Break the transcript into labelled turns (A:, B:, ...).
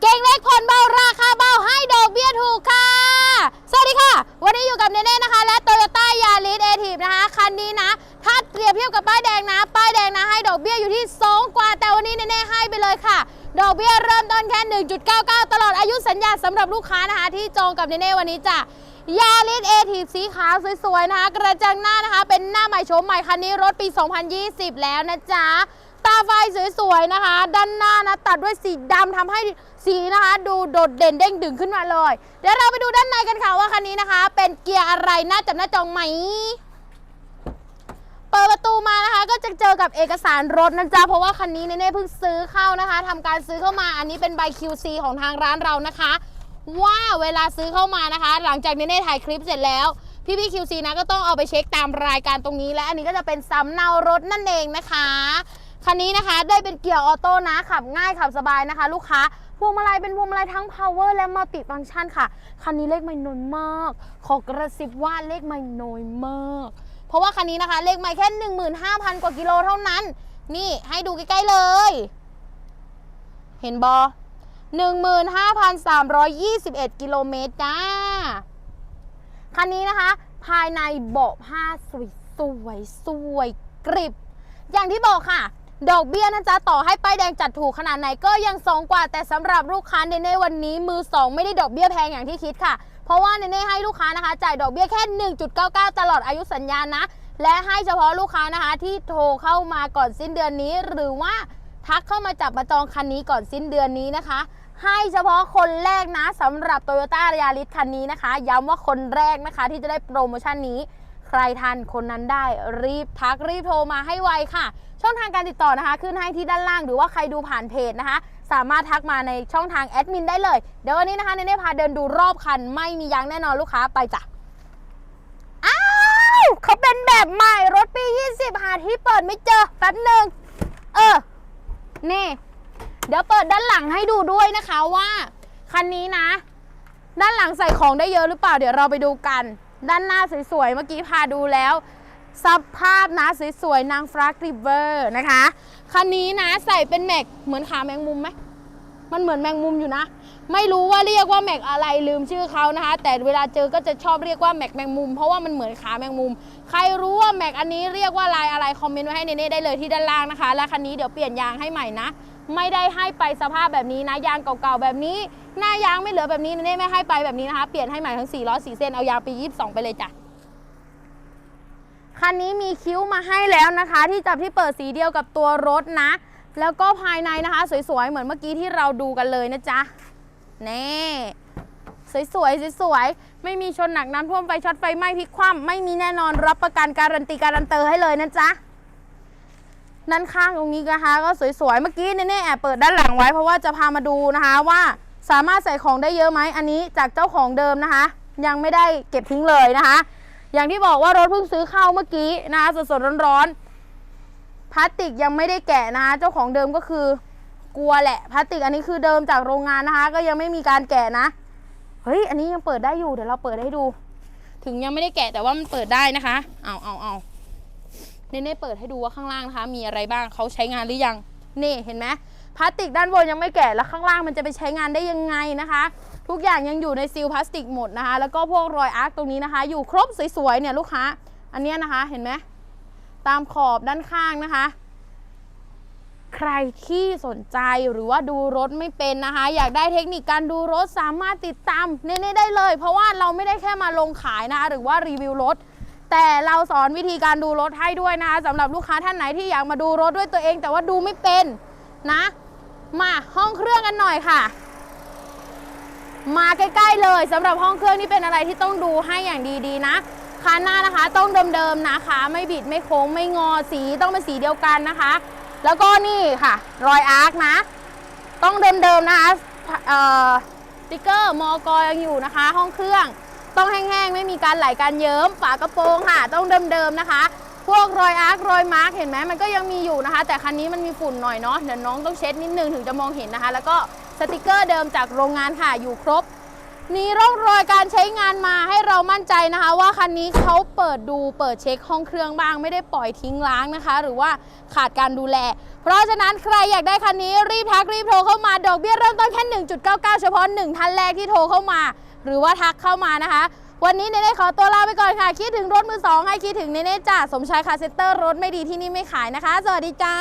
A: เก่งเล็กผ่อนเบาราคาเบาให้ดอกเบี้ยถูกค่ะ สวัสดีค่ะ วันนี้อยู่กับเนเน่นะคะ และโตโยต้ายาริสเอทีฟนะคะ คันนี้นะ ถ้าเปรียบเทียบกับป้ายแดงนะ ป้ายแดงนะ ให้ดอกเบี้ยอยู่ที่2กว่า แต่วันนี้เนเน่ให้ไปเลยค่ะ ดอกเบี้ยเริ่มต้นแค่ 1.99 ตลอดอายุสัญญาสำหรับลูกค้านะคะ ที่จองกับเนเน่วันนี้จ้ะยาริสเอทีฟสีขาวสวยๆนะคะ กระจังหน้านะคะ เป็นหน้าใหม่โฉมใหม่คันนี้รถปี 2020 แล้วนะจ๊ะ ตาไฟสวยๆนะคะ ด้านหน้านะตัดด้วยสีดำทำให้สีนะคะ ดูโดดเด่นเด้งดึงขึ้นมาเลย เดี๋ยวเราไปดูด้านในกันค่ะว่าคันนี้นะคะ เป็นเกียร์อะไรน่าจับหน้าจองไหมเปิดประตูมานะคะก็จะเจอกับเอกสารรถนะจ๊ะเพราะว่าคันนี้เน่เพิ่งซื้อเข้านะคะทำการซื้อเข้ามาอันนี้เป็นใบ QC ของทางร้านเรานะคะ ว่าเวลาซื้อเข้ามานะคะ หลังจากเน่ถ่ายคลิปเสร็จแล้วพี่พี่ QC นะก็ต้องเอาไปเช็คตามรายการตรงนี้และอันนี้ก็จะเป็นสำเนารถนั่นเองนะคะ คันนี้นะคะได้เป็นเกียร์ออโต้นะขับง่ายขับสบายนะคะ ลูกค้าพวงมาลัยเป็นพวงมาลัยทั้ง power และ multi function ค่ะ คันนี้เลขไม่น้อยมาก ขอกระซิบว่าเลขไม่น้อยมาก เพราะว่าคันนี้นะคะ เลขไม่แค่ 15,000 กว่ากิโลเท่านั้น นี่ให้ดูใกล้ๆเลย เห็นบอ15,321 กิโลเมตรจ้า คันนี้นะคะ ภายในเบาะผ้าสวยสวยสวยกริบ อย่างที่บอกค่ะ ดอกเบี้ยนะจ๊ะต่อให้ป้ายแดงจัดถูกขนาดไหนก็ยังสองกว่า แต่สำหรับลูกค้าเนเน่วันนี้มือสองไม่ได้ดอกเบี้ยแพงอย่างที่คิดค่ะ เพราะว่าเนเน่ให้ลูกค้านะคะ จ่ายดอกเบี้ยแค่ 1.99 ตลอดอายุสัญญานะ และให้เฉพาะลูกค้านะคะ ที่โทรเข้ามาก่อนสิ้นเดือนนี้ หรือว่าทักเข้ามาจับมาจองคันนี้ก่อนสิ้นเดือนนี้นะคะ ให้เฉพาะคนแรกนะสำหรับ Toyota Yaris คันนี้นะคะ ย้ำว่าคนแรกนะคะที่จะได้โปรโมชั่นนี้ ใครทันคนนั้นได้รีบทักรีบโทรมาให้ไวค่ะ ช่องทางการติดต่อนะคะ ขึ้นให้ที่ด้านล่างหรือว่าใครดูผ่านเพจนะคะ สามารถทักมาในช่องทางแอดมินได้เลย เดี๋ยววันนี้นะคะเนเน่พาเดินดูรอบคัน ไม่มียั้งแน่นอนลูกค้าไปจ้ะอ้าวเขาเป็นแบบใหม่รถปี 20 หาที่เปิดไม่เจอแป๊บหนึ่งเออนี่ เดี๋ยวเปิดด้านหลังให้ดูด้วยนะคะว่าคันนี้นะ ด้านหลังใส่ของได้เยอะหรือเปล่า เดี๋ยวเราไปดูกัน ด้านหน้าสวยๆ เมื่อกี้พาดูแล้ว สภาพนะสวยๆ นางฟรากริเวอร์นะคะ คันนี้นะใส่เป็นแม็กเหมือนขาแมงมุมไหม มันเหมือนแมงมุมอยู่นะ ไม่รู้ว่าเรียกว่าแม็กอะไรลืมชื่อเขานะคะ แต่เวลาเจอก็จะชอบเรียกว่าแม็กแมงมุม เพราะว่ามันเหมือนขาแมงมุม ใครรู้ว่าแม็กอันนี้เรียกว่าลายอะไรคอมเมนต์ไว้ให้เนเน่ได้เลยที่ด้านล่างนะคะ และคันนี้เดี๋ยวเปลี่ยนยางให้ใหม่นะ ไม่ได้ให้ไปสภาพแบบนี้นะยางเก่าๆแบบนี้ หน้ายางไม่เหลือแบบนี้เน่ไม่ให้ไปแบบนี้นะคะ เปลี่ยนให้ใหม่ทั้ง4ล้อ4เส้นเอายางปี22 ไปเลยจ้ะคันนี้มีคิ้วมาให้แล้วนะคะ ที่จับที่เปิดสีเดียวกับตัวรถนะ แล้วก็ภายในนะคะ สวยๆ เหมือนเมื่อกี้ที่เราดูกันเลยนะจ๊ะนี่สวยๆสวยๆไม่มีชนหนักน้ำท่วมไฟช็อตไฟไหม้พลิกคว่ำไม่มีแน่นอนรับประกันการันตีการันเตอร์ให้เลยนะจ๊ะ ด้านข้างตรงนี้นะคะ ก็สวยๆ เมื่อกี้เน่ๆแอบเปิดด้านหลังไว้เพราะว่าจะพามาดูนะคะว่าสามารถใส่ของได้เยอะไหมอันนี้จากเจ้าของเดิมนะคะ ยังไม่ได้เก็บทิ้งเลยนะคะ อย่างที่บอกว่ารถเพิ่งซื้อเข้าเมื่อกี้นะคะสดๆร้อนๆพลาสติกยังไม่ได้แกะนะคะ เจ้าของเดิมก็คือกลัวแหละพลาสติกอันนี้คือเดิมจากโรงงานนะคะ ก็ยังไม่มีการแกะนะเฮ้ยอันนี้ยังเปิดได้อยู่เดี๋ยวเราเปิดให้ดู ถึงยังไม่ได้แกะแต่ว่ามันเปิดได้นะคะ เอาเอาเอา เน่ๆเปิดให้ดูว่าข้างล่างนะคะ มีอะไรบ้างเขาใช้งานหรือยังนี่เห็นไหมพลาสติกด้านบนยังไม่แกะแล้วข้างล่างมันจะไปใช้งานได้ยังไงนะคะ ทุกอย่างยังอยู่ในซีลพลาสติกหมดนะคะ แล้วก็พวกรอยอาร์คตรงนี้นะคะ อยู่ครบสวยๆเนี่ยลูกค้า อันนี้นะคะเห็นไหมตามขอบด้านข้างนะคะ ใครที่สนใจหรือว่าดูรถไม่เป็นนะคะ อยากได้เทคนิคการดูรถสามารถติดตามเน่ๆได้เลย เพราะว่าเราไม่ได้แค่มาลงขายนะคะหรือว่ารีวิวรถ แต่เราสอนวิธีการดูรถให้ด้วยนะคะสำหรับลูกค้าท่านไหนที่อยากมาดูรถด้วยตัวเอง แต่ว่าดูไม่เป็นนะ มาห้องเครื่องกันหน่อยค่ะ มาใกล้ๆเลยสำหรับห้องเครื่องนี่เป็นอะไรที่ต้องดูให้อย่างดีๆนะคันหน้านะคะต้องเดิมๆนะคะ ไม่บิดไม่โค้งไม่งอสีต้องเป็นสีเดียวกันนะคะ แล้วก็นี่ค่ะ รอยอาร์คนะ ต้องเดิมๆนะคะสติ๊กเกอร์มอกอยังอยู่นะคะ ห้องเครื่อง ต้องแห้งๆ ไม่มีการไหลการเยิ้มฝากระโปรงค่ะ ต้องเดิมๆนะคะ พวกรอยอาร์ครอยมาร์กเห็นไหมมันก็ยังมีอยู่นะคะ แต่คันนี้มันมีฝุ่นหน่อยเนาะเดี๋ยวน้องต้องเช็ดนิดนึงถึงจะมองเห็นนะคะ แล้วก็สติกเกอร์เดิมจากโรงงานค่ะอยู่ครบ มีร่องรอยการใช้งานมาให้เรามั่นใจนะคะ ว่าคันนี้เขาเปิดดูเปิดเช็คห้องเครื่องบ้าง ไม่ได้ปล่อยทิ้งล้างนะคะ หรือว่าขาดการดูแล เพราะฉะนั้นใครอยากได้คันนี้รีบทักรีบโทรเข้ามาดอกเบี้ยเริ่มต้นแค่ 1.99 เฉพาะ 1ท่านแรกที่โทรเข้ามา หรือว่าทักเข้ามานะคะ วันนี้เนเน่ขอตัวลาไปก่อนค่ะ คิดถึงรถมือสองให้คิดถึงเนเน่จ้าสมชายคาเซ็นเตอร์รถไม่ดีที่นี่ไม่ขายนะคะ สวัสดีจ้า